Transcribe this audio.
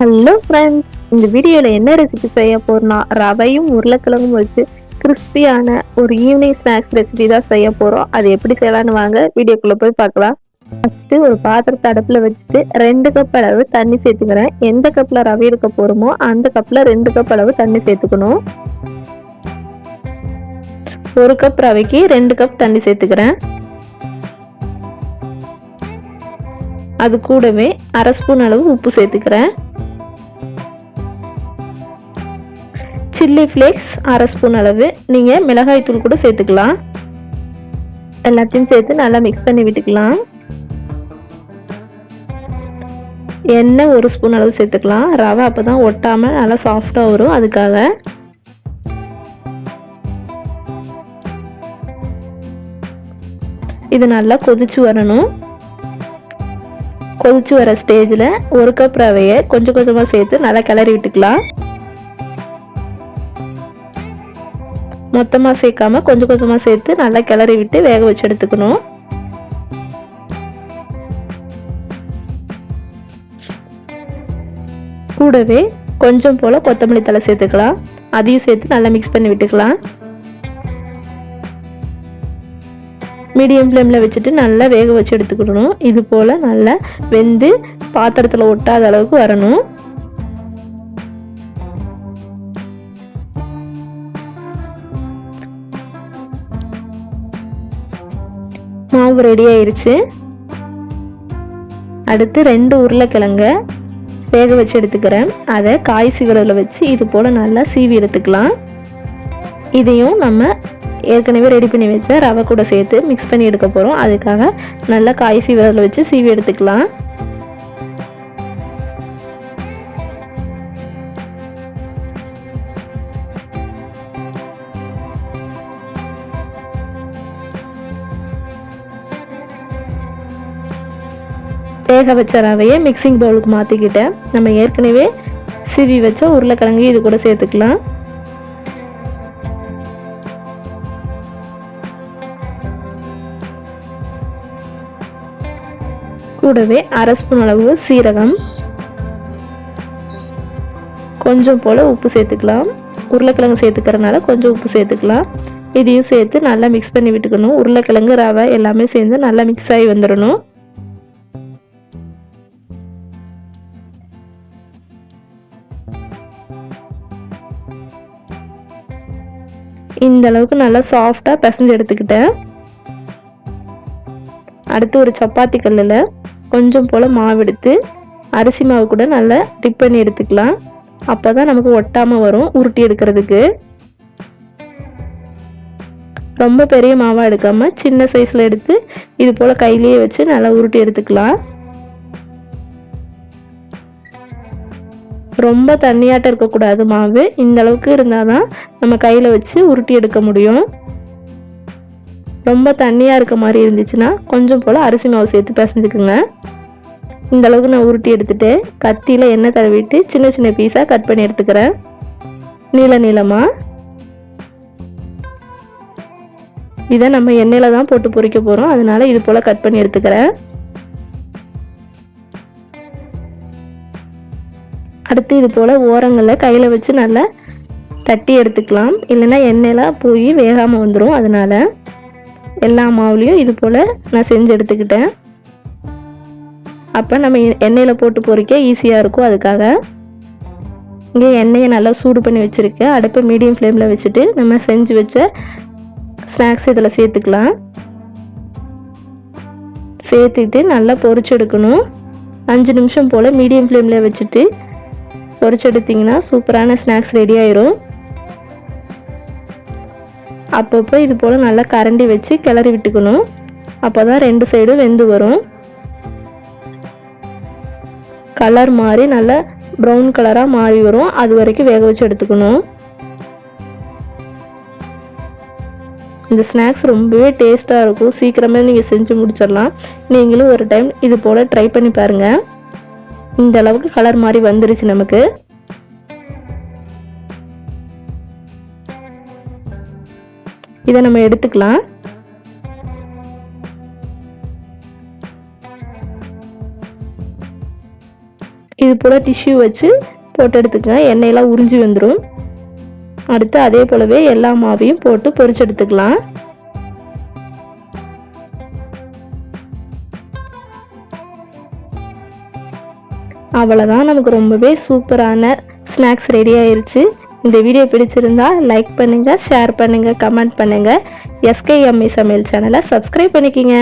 Hello friends இந்த வீடியோவில் என்ன ரெசிபி செய்ய போகிறோன்னா ரவையும் உருளைக்கிழங்கும் வச்சு கிறிஸ்பியான ஒரு ஈவினிங் ஸ்நாக்ஸ் ரெசிபி தான் செய்ய போகிறோம் அது எப்படி செய்யலாம்னு வாங்க வீடியோக்குள்ளே போய் பார்க்கலாம். ஃபஸ்ட்டு ஒரு பாத்திரத்தை அடுப்பில் வச்சுட்டு ரெண்டு கப் அளவு தண்ணி சேர்த்துக்கிறேன். எந்த கப்பில் ரவை எடுக்க போகிறோமோ அந்த கப்பில் ரெண்டு கப் அளவு தண்ணி சேர்த்துக்கணும். ஒரு கப் ரவைக்கு ரெண்டு கப் தண்ணி சேர்த்துக்கிறேன். அது கூடவே அரை ஸ்பூன் அளவு உப்பு சேர்த்துக்கிறேன். சில்லி ஃப்ளேக்ஸ் அரை ஸ்பூன் அளவு. நீங்கள் மிளகாய் தூள் கூட சேர்த்துக்கலாம். எல்லாத்தையும் சேர்த்து நல்லா மிக்ஸ் பண்ணி விட்டுக்கலாம். எண்ணெய் ஒரு ஸ்பூன் அளவு சேர்த்துக்கலாம். ரவை அப்போ தான் ஒட்டாமல் நல்லா சாஃப்டாக வரும். அதுக்காக இது நல்லா கொதிச்சு வரணும். கொதிச்சு வர ஸ்டேஜில் ஒரு கப் ரவையை கொஞ்சம் கொஞ்சமாக சேர்த்து நல்லா கிளறி விட்டுக்கலாம். மொத்தமாக சேர்க்காம கொஞ்சம் கொஞ்சமாக சேர்த்து நல்லா கிளறி விட்டு வேக வச்சு எடுத்துக்கணும். கூடவே கொஞ்சம் போல் கொத்தமல்லி தலை சேர்த்துக்கலாம். அதையும் சேர்த்து நல்லா மிக்ஸ் பண்ணி விட்டுக்கலாம். மீடியம் ஃப்ளேமில் வச்சுட்டு நல்லா வேக வச்சு எடுத்துக்கணும். இது போல் நல்லா வெந்து பாத்திரத்தில் ஒட்டாத அளவுக்கு வரணும். மாவு ரெடி ஆயிடுச்சு அடுத்து ரெண்டு உருளைக்கிழங்க வேக வச்சு எடுத்துக்கிறேன். அதை காய் சீவரில் வச்சு இது போல் நல்லா சீவி எடுத்துக்கலாம். இதையும் நம்ம ஏற்கனவே ரெடி பண்ணி வச்ச ரவை கூட சேர்த்து மிக்ஸ் பண்ணி எடுக்க போகிறோம் அதுக்காக நல்லா காய் சீவரில் வச்சு சீவி எடுத்துக்கலாம். வேக வச்ச ரவையை மிக்சிங் பவுலுக்கு மாற்றிக்கிட்டேன் நம்ம ஏற்கனவே சிவி வச்ச உருளைக்கிழங்கு இது கூட சேர்த்துக்கலாம். கூடவே அரை ஸ்பூன் அளவு சீரகம். கொஞ்சம் போல் உப்பு சேர்த்துக்கலாம். உருளைக்கிழங்கு சேர்த்துக்கிறதுனால கொஞ்சம் உப்பு சேர்த்துக்கலாம். இதையும் சேர்த்து நல்லா மிக்ஸ் பண்ணி விட்டுக்கணும். உருளைக்கிழங்கு ரவை எல்லாமே சேர்ந்து நல்லா மிக்ஸ் ஆகி வந்துடணும். இந்த அளவுக்கு நல்லா சாஃப்டாக பிசைஞ்சு எடுத்துக்கிட்டேன். அடுத்து ஒரு சப்பாத்தி கல்லில் கொஞ்சம் போல் மாவு எடுத்து அரிசி மாவு கூட நல்லா டிப் பண்ணி எடுத்துக்கலாம். அப்போ தான் நமக்கு ஒட்டாமல் வரும் உருட்டி எடுக்கிறதுக்கு. ரொம்ப பெரிய மாவாக எடுக்காமல் சின்ன சைஸில் எடுத்து இது போல் கையிலேயே வச்சு நல்லா உருட்டி எடுத்துக்கலாம். ரொம்ப தண்ணியாட்டம் இருக்கக்கூடாது மாவு. இந்த அளவுக்கு இருந்தால் தான் நம்ம கையில் வச்சு உருட்டி எடுக்க முடியும். ரொம்ப தண்ணியாக இருக்க மாதிரி இருந்துச்சுன்னா கொஞ்சம் போல் அரிசி மாவு சேர்த்து பிசைஞ்சுக்குங்க. இந்த அளவுக்கு நான் உருட்டி எடுத்துட்டு கத்தியில் எண்ணெய் தடவிட்டு சின்ன சின்ன பீஸாக கட் பண்ணி எடுத்துக்கிறேன். நீள நீளமாக இதை நம்ம எண்ணெயில் தான் போட்டு பொறிக்க போகிறோம் அதனால இது போல் கட் பண்ணி எடுத்துக்கிறேன். அடுத்து இது போல் ஓரங்களில் கையில் வச்சு நல்லா தட்டி எடுத்துக்கலாம். இல்லைன்னா எண்ணெயெலாம் போய் வேகாமல் வந்துடும் அதனால் எல்லா மாவுலேயும் இது போல் நான் செஞ்சு எடுத்துக்கிட்டேன். அப்போ நம்ம எண்ணெயில் போட்டு பொறிக்க ஈஸியாக இருக்கும். அதுக்காக இங்கே எண்ணெயை நல்லா சூடு பண்ணி வச்சுருக்கேன். அடுப்பை மீடியம் ஃப்ளேமில் வச்சுட்டு நம்ம செஞ்சு வச்ச ஸ்நாக்ஸ் இதில் சேர்த்துக்கலாம். சேர்த்துக்கிட்டு நல்லா பொரிச்சு எடுக்கணும். அஞ்சு நிமிஷம் போல் மீடியம் ஃப்ளேமில் வச்சுட்டு பொரிச்சு எடுத்திங்கன்னா சூப்பரான ஸ்நாக்ஸ் ரெடி ஆயிரும். அப்பப்போ இது போல் நல்லா கரண்டி வச்சு கிளறி விட்டுக்கணும். அப்போ தான் ரெண்டு சைடும் வெந்து வரும். கலர் மாறி நல்லா ப்ரௌன் கலராக மாறி வரும். அது வரைக்கும் வேக வச்சு எடுத்துக்கணும். இந்த ஸ்நாக்ஸ் ரொம்பவே டேஸ்ட்டாக இருக்கும். சீக்கிரமே நீங்கள் செஞ்சு முடிச்சிடலாம் நீங்களும் ஒரு டைம் இது போல் ட்ரை பண்ணி பாருங்கள் இந்த அளவுக்கு கலர் மாதிரி வந்துருச்சு நமக்கு. இதை நம்ம எடுத்துக்கலாம். இது போல் டிஷ்யூ வச்சு போட்டு எடுத்துக்கலாம். எண்ணெயெல்லாம் உறிஞ்சி வந்துடும் அடுத்து அதே போலவே எல்லா மாவையும் போட்டு பொரிச்சு எடுத்துக்கலாம். அவ்வளோதான் நமக்கு ரொம்பவே சூப்பரான ஸ்நாக்ஸ் ரெடி ஆயிடுச்சு இந்த வீடியோ பிடிச்சிருந்தா லைக் பண்ணுங்கள் ஷேர் பண்ணுங்கள் கமெண்ட் பண்ணுங்கள் எஸ்கேஎம்இ சமையல் சேனலை சப்ஸ்கிரைப் பண்ணிக்கிங்க.